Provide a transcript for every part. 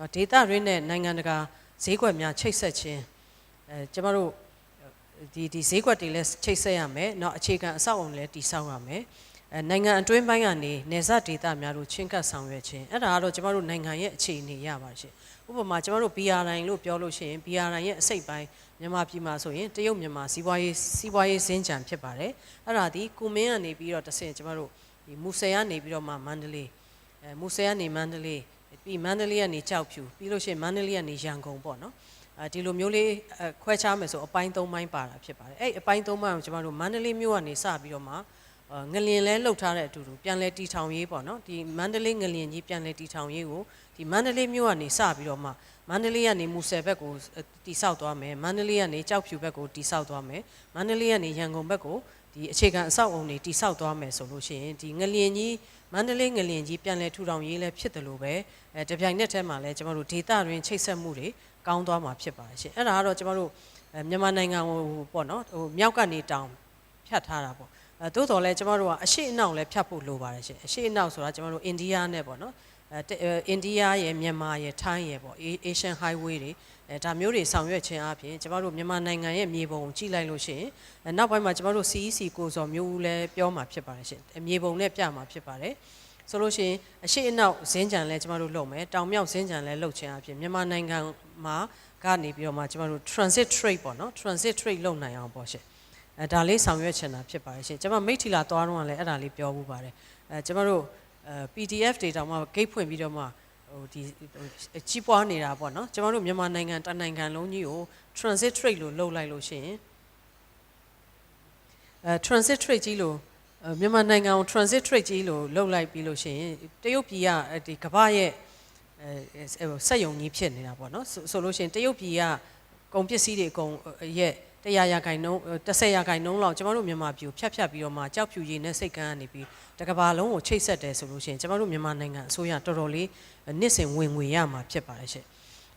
နော်ဒေသရင်းနဲ့နိုင်ငံတကာဈေးကွက်များချိတ်ဆက်ခြင်းအဲကျမတို့ဒီဒီဈေးကွက်တွေလည်းချိတ်ဆက်ရမယ်เนาะအခြေခံအဆောက်အအုံလည်းတည်ဆောက်ရမယ်အဲနိုင်ငံအတွင်းပိုင်းကနေနေဆက်ဒေသများတို့ချင်းကပ်ဆောင်ရွက်ခြင်းအဲ့ဒါကတော့ကျမတို့နိုင်ငံရဲ့အခြေအနေရပါရှင်ဥပမာကျမတို့ BRI လို့ပြောလို့ရှိရင် BRI ရဲ့အစိတ်ပိုင်းမြန်မာပြည်မှာဆိုရင်တရုတ်မြန်မာစီးပွားရေးစီးပွားရေးစင်ကြံဖြစ်ပါတယ်အဲ့ဒါဒီကုမင်းကနေပြီးတော့တဆင့်ကျမတို့ဒီမူဆယ်ကနေပြီးတော့မှမန္တလေးအဲမူဆယ်ကနေမန္တလေး ပြီးမန္တလေးကနေကြောက်ဖြူပြီးလို့ရှိရင်မန္တလေးကနေရန်ကုန်ပေါ့နော်အဲဒီလိုမျိုးလေးအဲခွဲခြားမယ်ဆိုအပိုင်း၃ပိုင်းပါတာဖြစ်ပါတယ်အဲ့အပိုင်း၃ပိုင်းကိုကျမတို့မန္တလေးမြို့ကနေစပြီးတော့မှအာငလျင်လဲလှုပ်ထားတဲ့အတူတူပြန်လဲတီထောင်ရေးပေါ့နော်ဒီမန္တလေးငလျင်ကြီးပြန်လဲတီထောင်ရေးကိုဒီမန္တလေးမြို့ကနေစပြီးတော့မှမန္တလေးကနေမူဆယ်ဘက်ကိုတီဆောက်သွားမယ်မန္တလေးကနေကြောက်ဖြူဘက်ကိုတီဆောက်သွားမယ်မန္တလေးကနေရန်ကုန်ဘက်ကို ဒီအခြေခံအဆောက်အုံတွေတီဆောက်သွားမယ်ဆိုလို့ရှိရင်ဒီငလျင်ကြီးမန္တလေးငလျင်ကြီးပြန်လဲထူထောင်ရေးလဲဖြစ်တယ်လို့ပဲအဲတပြိုင်နက်တည်းမှာလဲကျမတို့ဒေတာတွင်ချိတ်ဆက်မှုတွေကောင်းသွားမှာဖြစ်ပါတယ်ရှင်အဲ့ဒါကတော့ကျမတို့အဲမြန်မာနိုင်ငံဟိုပေါ့နော်ဟိုမြောက်ကနေတောင်ဖြတ်ထားတာပေါ့အဲသို့တော်လဲကျမတို့ကအရှိအနောက်လဲဖြတ်ဖို့လိုပါတယ်ရှင်အရှိအနောက်ဆိုတာကျမတို့အိန္ဒိယနဲ့ပေါ့နော် အဲအိန္ဒိယရဲ့မြန်မာရဲ့ထိုင်းရဲ့ပေါ့ Asian Highway တွေအဲဒါမျိုးတွေဆောင်ရွက်ခြင်းအပြင်ကျမတို့မြန်မာနိုင်ငံရဲ့မြေပုံကိုကြည့်လိုက်လို့ရှိရင်အဲနောက်ပိုင်းမှာကျမတို့ CEC ကိုစော်မျိုးဦးလည်းပြောမှာဖြစ်ပါတယ်ရှင်မြေပုံနဲ့ပြမှာဖြစ်ပါတယ်ဆိုလို့ရှိရင်အရှိအနောက်ဇင်းကြံလဲကျမတို့လုပ်မယ်တောင်မြောက်ဇင်းကြံလဲလုပ်ခြင်းအပြင်မြန်မာနိုင်ငံမှာကနေပြီးတော့မှကျမတို့ transit trade ပေါ့နော် transit trade လုပ်နိုင်အောင်ပေါ့ရှင်အဲဒါလေးဆောင်ရွက်ချင်တာဖြစ်ပါတယ်ရှင်ကျွန်မမိတ်ထီလာသွားတော့လည်းအဲ့ဒါလေးပြောမှုပါတယ်အဲကျွန်မတို့ အဲ PDF တွေတောင်မှ gate ဖွင့်ပြီးတော့မှဟိုဒီကြီးပွားနေတာပေါ့နော်ကျွန်တော်တို့မြန်မာနိုင်ငံတနိုင်ငံလုံးကြီးကို transit trade လို့လုပ်လိုက်လို့ရှိရင်အဲ transit trade ကြီးလို့မြန်မာနိုင်ငံကို transit trade ကြီးလို့လုပ်လိုက်ပြီးလို့ရှိရင်တရုတ်ပြည်ကဒီကမ္ဘာရဲ့အဲစက်ယုံကြီးဖြစ်နေတာပေါ့နော်ဆိုလို့ရှိရင်တရုတ်ပြည်ကကုန်ပစ္စည်းတွေအကုန်ရဲ့ 100ရာခိုင်နှုန်း10ရာခိုင်နှုန်းလောက်ကျမတို့မြန်မာပြည်ကိုဖြတ်ဖြတ်ပြီးတော့မှကြောက်ဖြူရည်နဲ့စိတ်ကန်းကနေပြီးတကဘာလုံးကိုချိတ်ဆက်တယ်ဆိုလို့ရှိရင်ကျမတို့မြန်မာနိုင်ငံအစိုးရတော်တော်လေးနှစ်စဉ်ဝင်ငွေရမှာဖြစ်ပါတယ်ရှင့်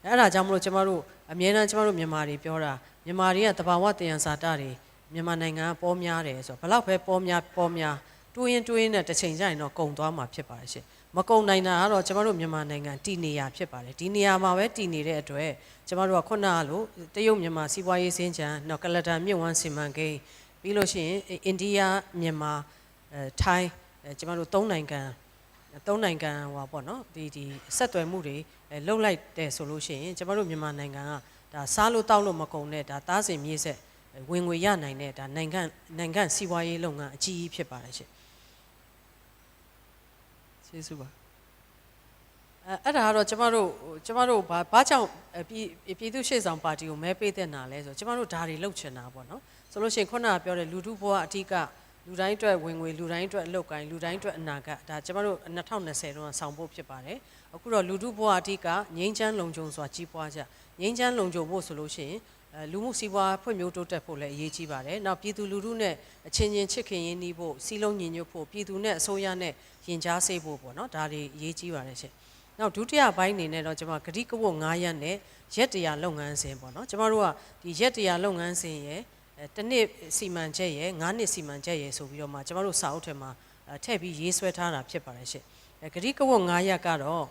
အဲ့ဒါကြောင့်မလို့ကျမတို့အမြဲတမ်းကျမတို့မြန်မာတွေပြောတာမြန်မာတွေကတဘာဝတယံဇာတတွေမြန်မာနိုင်ငံကပေါ်များတယ်ဆိုတော့ဘလောက်ပဲပေါ်များပေါ်များတွေးရင်တွေးရင်နဲ့တစ်ချိန်ကျရင်တော့ကုံသွားမှာဖြစ်ပါတယ်ရှင့် မကုံနိုင်တာကတော့ကျမတို့မြန်မာနိုင်ငံတည်နေရဖြစ်ပါတယ်ဒီနေရာမှာပဲတည်နေတဲ့အတွက်ကျမတို့ကခုနကလို့တရုတ်မြန်မာစီးပွားရေးစင်ကြံတော့ကလတာမြင့်ဝမ်းစီမံကိန်းပြီးလို့ရှိရင်အိန္ဒိယမြန်မာအဲထိုင်းအဲကျမတို့သုံးနိုင်ငံသုံးနိုင်ငံဟောပေါ့နော်ဒီဒီဆက်သွယ်မှုတွေလှုပ်လိုက်တယ်ဆိုလို့ရှိရင်ကျမတို့မြန်မာနိုင်ငံကဒါစားလို့တောက်လို့မကုန်တဲ့ဒါသားစင်မြေးဆက်ဝင်ငွေရနိုင်တဲ့ဒါနိုင်ငံနိုင်ငံစီးပွားရေးလုပ်ငန်းအကြီးကြီးဖြစ်ပါတယ်ရှင် ကျေးဇူးပါအဲအဲ့ဒါကတော့ကျမတို့ကျမတို့ဘာဘာကြောင့်ပြည်ပြည်သူ့ရှေ့ဆောင်ပါတီကိုမဲပေးတဲ့နာလဲဆိုကျမတို့ဒါတွေလုပ်ချင်တာပေါ့နော်ဆိုလို့ရှိရင်ခုနကပြောတဲ့လူထုဘဝအထီးကလူတိုင်းအတွက်ဝင်ငွေလူတိုင်းအတွက်အလုပ်ကိုင်းလူတိုင်းအတွက်အနာဂတ်ဒါကျမတို့2020တုန်းကဆောင်ဖို့ဖြစ်ပါတယ်အခုတော့လူထုဘဝအထီးကငိမ့်ချမ်းလုံခြုံစွာကြီးပွားကြငိမ့်ချမ်းလုံခြုံဖို့ဆိုလို့ရှိရင်အဲ လူမှုစီးပွားဖွံ့ဖြိုးတိုးတက်ဖို့လည်းအရေးကြီးပါတယ်။နောက်ပြည်သူလူထုနဲ့အချင်းချင်းချစ်ခင်ရင်းနှီးဖို့စီးလုံးညီညွတ်ဖို့ပြည်သူနဲ့အစိုးရနဲ့ယဉ်ကြားစေဖို့ပေါ့နော်ဒါတွေအရေးကြီးပါတယ်ရှင်။နောက်ဒုတိယပိုင်းအနေနဲ့တော့ကျွန်မဂတိကဝတ်9ရက်နဲ့ရက်တရာလုပ်ငန်းစဉ်ပေါ့နော်ကျွန်တော်တို့ကဒီရက်တရာလုပ်ငန်းစဉ်ရဲ့တနှစ်စီမံချက်ရဲ့9နှစ်စီမံချက်ရဲ့ဆိုပြီးတော့မှကျွန်တော်တို့စာအုပ်ထဲမှာထည့်ပြီးရေးဆွဲထားတာဖြစ်ပါတယ်ရှင်။ဂတိကဝတ်9ရက်ကတော့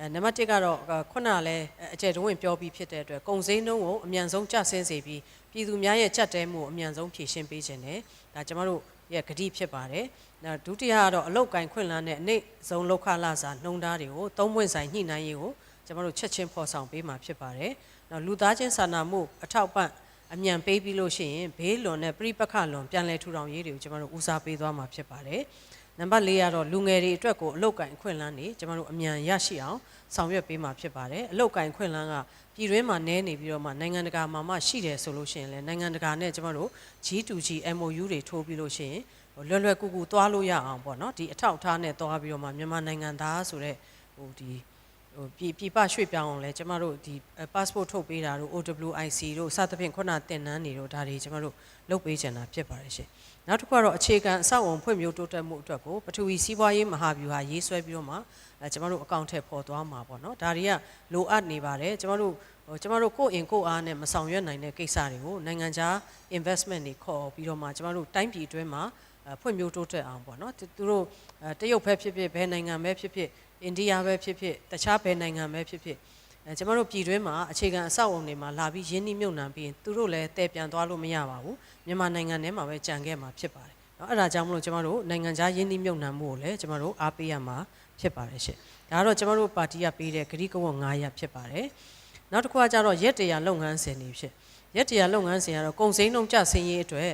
အဲနံပါတ်1ကတော့ခုနကလည်းအကျယ်တဝင့်ပြောပြီးဖြစ်တဲ့အတွက်ကုံစင်းနှုံးကိုအမြန်ဆုံးကျဆင်းစေပြီးပြည်သူများရဲ့ချက်တဲမှုကိုအမြန်ဆုံးဖြည့်ရှင်းပေးခြင်းနဲ့ဒါကျွန်တော်တို့ရဲ့ဂတိဖြစ်ပါတယ်။နောက်ဒုတိယကတော့အလုတ်ကင်ခွင့်လန်းတဲ့အနိဆုံးလောက်ခလာစာနှုံးသားတွေကိုသုံးပွင့်ဆိုင်ညှိနှိုင်းရေးကိုကျွန်တော်တို့ချက်ချင်းဖော်ဆောင်ပေးမှာဖြစ်ပါတယ်။နောက်လူသားချင်းစာနာမှုအထောက်ပံ့အမြန်ပေးပြီးလို့ရှိရင်ဘေးလွန်နဲ့ပြိပခလွန်ပြန်လည်ထူထောင်ရေးတွေကိုကျွန်တော်တို့ဦးစားပေးသွားမှာဖြစ်ပါတယ်။ နံပါတ်၄ကတော့လူငယ်တွေအတွက်ကိုအလုတ်ကင်အခွင့်အလန်းတွေကျွန်တော်တို့အမြန်ရရှိအောင်ဆောင်ရွက်ပေးမှာဖြစ်ပါတယ်အလုတ်ကင်ခွင့်အလန်းကပြည်တွင်းမှာနဲနေပြီးတော့မှနိုင်ငံတကာမှာမှရှိတယ်ဆိုလို့ရှိရင်လည်းနိုင်ငံတကာနဲ့ကျွန်တော်တို့ G2G MOU တွေထိုးပြီးလို့ရှိရင်လွယ်လွယ်ကူကူသွားလို့ရအောင်ပေါ့နော်ဒီအထောက်အထားနဲ့သွားပြီးတော့မှမြန်မာနိုင်ငံသားဆိုတဲ့ဟိုဒီ ဟိုပြည်ပြည်ပရွှေ့ပြောင်းအောင်လဲကျမတို့ဒီ passport ထုတ်ပေးတာတို့ OWIC တို့စသဖြင့်ခုနတင်နန်းနေတို့ဒါတွေကျမတို့လုပ်ပေးချင်တာဖြစ်ပါတယ်ရှင်နောက်တစ်ခုကတော့အခြေခံအဆောက်အုံဖွံ့ဖြိုးတိုးတက်မှုအတွက်ကိုပထဝီစီးပွားရေးမဟာဗျူဟာရေးဆွဲပြီးတော့မှအဲကျမတို့အကောင့်ထည့်ပေါ်သွားမှာပေါ့နော်ဒါတွေကလိုအပ်နေပါတယ်ကျမတို့ဟိုကျမတို့ကိုယ့်အင်ကိုယ့်အားနဲ့မဆောင်ရွက်နိုင်တဲ့ကိစ္စတွေကိုနိုင်ငံခြား investment တွေခေါ်ပြီးတော့မှကျမတို့တိုင်းပြည်အတွင်းမှာဖွံ့ဖြိုးတိုးတက်အောင်ပေါ့နော်သူတို့တရုတ်ပဲဖြစ်ဖြစ်ဘယ်နိုင်ငံပဲဖြစ်ဖြစ် အိန္ဒိယပဲဖြစ်ဖြစ်တခြားဘယ်နိုင်ငံပဲဖြစ်ဖြစ် အဲကျမတို့ပြည်တွင်းမှာအခြေခံအဆောက်အအုံတွေမှာလာပြီးရင်းနှီးမြှုပ်နှံပြီးရင်သူတို့လည်းတည်ပြန်သွားလို့မရပါဘူးမြန်မာနိုင်ငံထဲမှာပဲကြံခဲ့မှာဖြစ်ပါတယ်เนาะအဲ့ဒါကြောင့်မလို့ကျမတို့နိုင်ငံခြားရင်းနှီးမြှုပ်နှံမှုကိုလည်းကျမတို့အားပေးရမှာဖြစ်ပါတယ်ရှင့်ဒါကတော့ကျမတို့ပါတီကပေးတဲ့ဂရီကဝတ်9ရပ်ဖြစ်ပါတယ်နောက်တစ်ခုကကျတော့ရက်တရာလုပ်ငန်းစဉ်တွေဖြစ်ရက်တရာလုပ်ငန်းစဉ်ကတော့ကုန်စည်နှုန်းကျဆင်းရေးအတွက်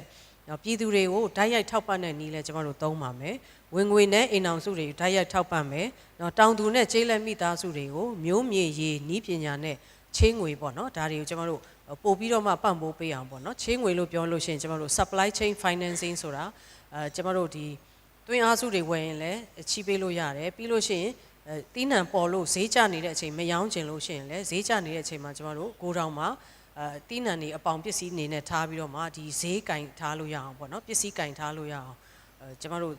နော်ပြည်သူတွေကိုဓာတ်ရိုက်ထောက်ပံ့တဲ့နည်းလဲကျမတို့သုံးပါမယ်ဝင်ငွေနဲ့အိမ်အောင်စုတွေဓာတ်ရိုက်ထောက်ပံ့မယ်နော်တောင်သူနဲ့ကျေးလက်မိသားစုတွေကိုမျိုးမြေရေနီးပညာနဲ့ချင်းငွေပေါ့နော်ဒါတွေကိုကျမတို့ပို့ပြီးတော့မှပံ့ပိုးပေးအောင်ပေါ့နော်ချင်းငွေလို့ပြောလို့ရှိရင်ကျမတို့ supply chain financing ဆိုတာအဲကျမတို့ဒီတွင်းအားစုတွေဝယ်ရင်လည်းချီးပေးလို့ရတယ်ပြီးလို့ရှိရင်အဲတီးနှံပေါ်လို့ဈေးကျနေတဲ့အချိန်မယောင်းကျင်လို့ရှိရင်လည်းဈေးကျနေတဲ့အချိန်မှာကျမတို့ကိုတောင်မှာ အဲတီးနှံတွေအပေါင်ပစ္စည်းအနေနဲ့ထားပြီးတော့မှဒီဈေးကင်ထားလို့ရအောင်ပေါ့နော်ပစ္စည်းကင်ထားလို့ရအောင်အဲကျမတို့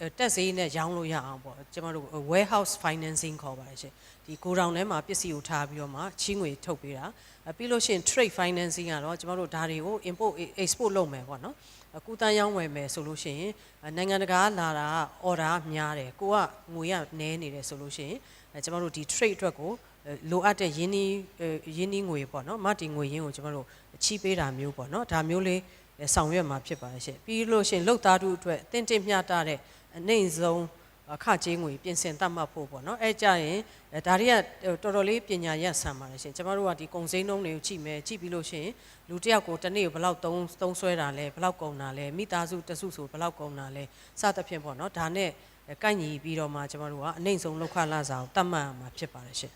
အဲတက်ဈေးနဲ့ရောင်းလို့ရအောင်ပေါ့ကျမတို့ warehouse financing ခေါ်ပါတယ်ရှင်ဒီကိုတောင်ထဲမှာပစ္စည်းကိုထားပြီးတော့မှချီးငွေထုတ်ပေးတာအဲပြီးလို့ရှိရင် trade financing ကတော့ကျမတို့ဒါတွေကို import export လုပ်မယ်ပေါ့နော်အခုတန်းရောင်းဝယ်မယ်ဆိုလို့ရှိရင်အဲနိုင်ငံတကာလာတာက order များတယ်ကိုကငွေကနည်းနေတယ်ဆိုလို့ရှိရင်အဲကျမတို့ဒီ trade အတွက်ကိုအဲ လိုအပ်တဲ့ယင်းနီးအဲယင်းနီးငွေပေါ့နော်မတီငွေရင်းကိုကျမတို့ချီးပေးတာမျိုးပေါ့နော်ဒါမျိုးလေးအဲဆောင်ရွက်မှာဖြစ်ပါတယ်ရှင့်ပြီးလို့ရှိရင်လုတ်သားတို့အတွက်တင့်တင့်မျှတတဲ့အနေဆုံးအခကြေးငွေပြင်ဆင်တတ်မှတ်ဖို့ပေါ့နော်အဲကြရင်အဲဒါတွေကတော်တော်လေးပညာရက်ဆန်ပါတယ်ရှင်ကျမတို့ကဒီကုံစိမ်းနှုံးတွေကိုကြည့်မယ်ကြည့်ပြီးလို့ရှိရင်လူတစ်ယောက်ကိုတစ်နေ့ကိုဘယ်လောက်သုံးသုံးဆွဲတာလဲဘယ်လောက်ကုန်တာလဲမိသားစုတစ်စုဆိုဘယ်လောက်ကုန်တာလဲစသဖြင့်ပေါ့နော်ဒါနဲ့ကိုက်ညီပြီးတော့မှကျမတို့ကအနှိမ့်ဆုံးလောက်ခလာစာကိုတတ်မှတ်ရမှာဖြစ်ပါတယ်ရှင်